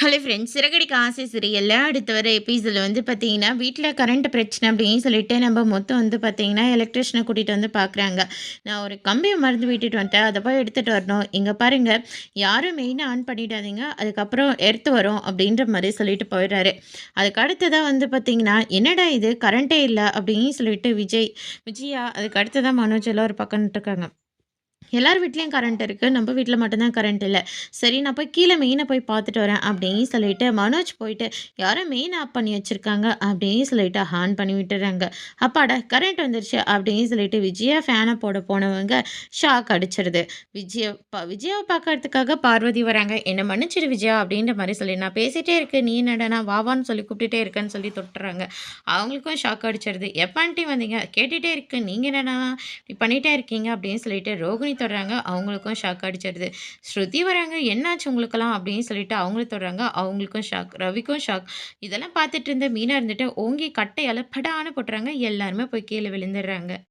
Hello friends Siragadikka ஆசை சிறியல்ல. அடுத்து வர எபிசோடில் வந்து பார்த்தீங்கன்னா வீட்டில் கரண்ட் பிரச்சனை அப்படின்னு சொல்லிட்டு நம்ம மொத்தம் வந்து பார்த்தீங்கன்னா எலக்ட்ரிஷனை கூட்டிகிட்டு வந்து பார்க்குறாங்க நான் ஒரு கம்பியை மருந்து விட்டுட்டு வந்துட்டேன். அதை போய் எடுத்துகிட்டு வரணும். இங்கே பாருங்கள் யாரும் மெயினாக ஆன் பண்ணிடாதீங்க. அதுக்கப்புறம் எடுத்து வரும் அப்படின்ற மாதிரி சொல்லிட்டு போயிடுறாரு. அதுக்கு அடுத்ததாக வந்து பார்த்தீங்கன்னா என்னடா இது? கரண்ட்டே இல்லை அப்படின்னு சொல்லிட்டு விஜய் விஜயா அதுக்கு அடுத்ததான் மனோஜெல்லாம் ஒரு பக்கம் இருக்காங்க. எல்லார் வீட்லேயும் கரண்ட் இருக்குது நம்ம வீட்டில் மட்டும்தான் கரண்ட் இல்லை. சரி நான் போய் கீழே மெயினை போய் பார்த்துட்டு வரேன் அப்படின்னு சொல்லிட்டு மனோஜ் போயிட்டு யாரோ மெயின் ஆஃப் பண்ணி வச்சுருக்காங்க அப்படின்னு சொல்லிட்டு ஆன் பண்ணி விட்டுறாங்க. அப்பாடா கரண்ட் வந்துருச்சு அப்படின்னு சொல்லிட்டு விஜயா ஃபேனை போட போனவங்க ஷாக் அடிச்சிருது. விஜய பா விஜயாவை பார்க்கறதுக்காக பார்வதி வராங்க. என்னை மன்னிச்சிடு விஜயா அப்படின்ற மாதிரி சொல்லி நான் பேசிகிட்டே இருக்கேன். நீ என்னடா வாவான்னு சொல்லி கூப்பிட்டுட்டே இருக்கேன்னு சொல்லி தொட்டுறாங்க. அவங்களுக்கும் ஷாக் அடிச்சிருது. எப்பான்ட்டி வந்தீங்க? கேட்டுகிட்டே இருக்கு நீங்கள் என்னடா இப்படி பண்ணிகிட்டே இருக்கீங்க? அப்படின்னு சொல்லிட்டு ரோகிணி தொடுறாங்க அவங்களுக்கும் ஷாக் அடிச்சிடுது. ஸ்ருதி வராங்க என்னாச்சு உங்களுக்கெல்லாம்? அப்படின்னு சொல்லிட்டு அவங்களும் தொடுறாங்க அவங்களுக்கும் ஷாக் ரவிக்கும் ஷாக் இதெல்லாம் பார்த்துட்டு இருந்த மீனா இருந்துட்டு ஓங்கி கட்டையால் படான்னு போட்டுறாங்க. எல்லாருமே போய் கீழே விழுந்துடுறாங்க.